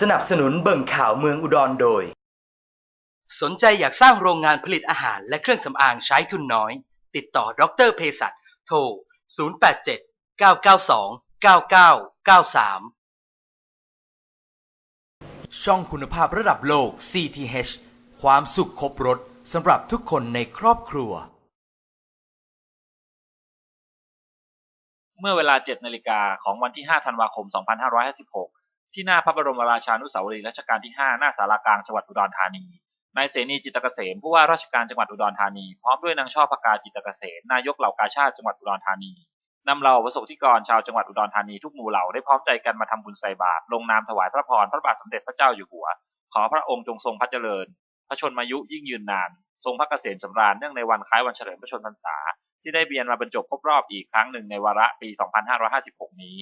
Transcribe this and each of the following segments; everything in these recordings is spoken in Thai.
สนับสนุนเบิ่งข่าวเมืองอุดรโดย สนใจอยากสร้างโรงงานผลิตอาหารและเครื่องสำอางใช้ทุนน้อย ติดต่อดรเภสัชโทร 087 992 9993 ช่องคุณภาพระดับโลก CTH ความสุขครบรถสำหรับทุกคนในครอบครัว เมื่อเวลา 7 นาฬิกาของวันที่ 5 ธันวาคม 2556 ที่หน้าพระบรมราชานุสาวรีย์รัชกาลที่ 5 หน้าสารากลางจังหวัดอุดรธานี นายเสนีจิตรเกษมผู้ว่าราชการจังหวัดอุดรธานี พร้อมด้วยนางช่อพกาจิตรเกษมนายกเหล่ากาชาติจังหวัดอุดรธานีนำเหล่าประสบนิกรชาวจังหวัดอุดรธานีทุกหมู่เหล่าได้พร้อมใจกันมาทำบุญใส่บาตรลงนามถวายพระพรพระบาทสมเด็จพระเจ้าอยู่หัว ขอพระองค์จงทรงพระเจริญ พระชนมายุยิ่งยืนนาน ทรงพระเกษมสำราญเนื่องในวันคล้ายวันเฉลิมพระชนมพรรษา ที่ได้เบียนมาบรรจบครบรอบอีกครั้งหนึ่งในวาระปี 2556 นี้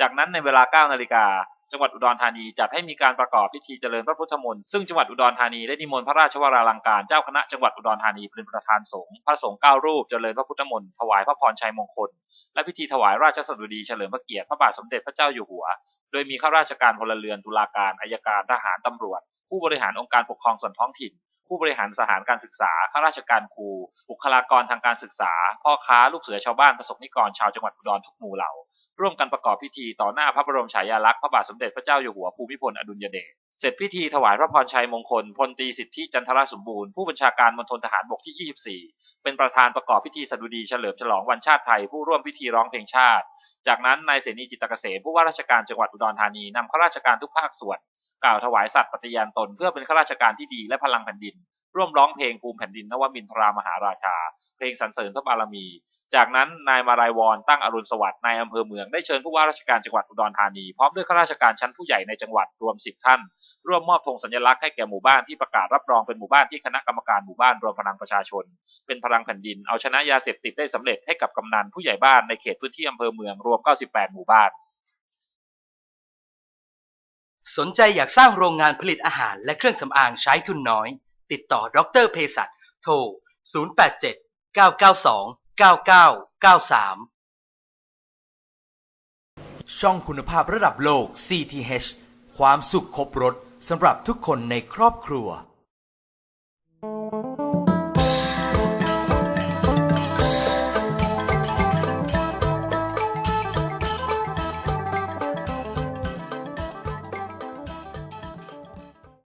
จากนั้นในเวลา 9 นาฬิกา จังหวัดอุดรธานีจัดให้มีการประกอบพิธีเจริญพระพุทธมนต์ซึ่งจังหวัดอุดรธานีได้นิมนต์พระราชวราลังการเจ้าคณะจังหวัดอุดรธานีเป็นประธานสงฆ์พระสงฆ์เก้ารูปเจริญพระพุทธมนต์ถวายพระพรชัยมงคล และพิธีถวายราชสดุดีเฉลิมพระเกียรติพระบาทสมเด็จพระเจ้าอยู่หัว โดยมีข้าราชการพลเรือนตุลาการอายการทหารตำรวจ ผู้บริหารองค์การปกครองส่วนท้องถิ่น ผู้บริหารสถานการศึกษาข้าราชการครูบุคลากรทางการศึกษา พ่อค้าลูกเสือชาวบ้านประสบนิกรชาวจังหวัดอุดรทุกหมู่เหล่า ร่วมกันประกอบพิธีต่อหน้าพระบรมฉายาลักษณ์พระบาทสมเด็จพระเจ้าอยู่หัวภูมิพลอดุลยเดชเสร็จพิธีถวายพระพรชัยมงคลพลตรีสิทธิจันทรสมบูรณ์ผู้บัญชาการมณฑลทหารบกที่ 24 เป็นประธานประกอบพิธีสดุดีเฉลิมฉลองวันชาติไทยผู้ร่วมพิธีร้องเพลงชาติ จากนั้นนายเสนีจิตรเกษมผู้ว่าราชการจังหวัดอุดรธานีนำข้าราชการทุกภาคส่วน กล่าวถวายสัตย์ปฏิญาณตนเพื่อเป็นข้าราชการที่ดีและพลังแผ่นดิน ร่วมร้องเพลงภูมิแผ่นดินนวมินทรามหาราชา เพลงสรรเสริญพระบารมี จากนั้นนายมารายวรตั้งอรุณสวัสดิ์นายอำเภอเมืองได้เชิญผู้ว่าราชการจังหวัดอุดรธานีพร้อมด้วยข้าราชการชั้นผู้ใหญ่ในจังหวัดรวม10ท่าน ร่วมมอบธงสัญลักษณ์ให้แก่หมู่บ้านที่ประกาศรับรองเป็นหมู่บ้านที่คณะกรรมการหมู่บ้านรวมพลังประชาชน เป็นพลังแผ่นดินเอาชนะยาเสพติดได้สำเร็จให้กับกำนันผู้ใหญ่บ้านในเขตพื้นที่อำเภอเมืองรวม 98 หมู่บ้าน สนใจอยากสร้างโรงงานผลิตอาหารและเครื่องสำอางใช้ทุนน้อย ติดต่อดรเภสัชโทร 087 992 9993 ช่องคุณภาพระดับโลก CTH ความสุขครบรถสำหรับทุกคนในครอบครัว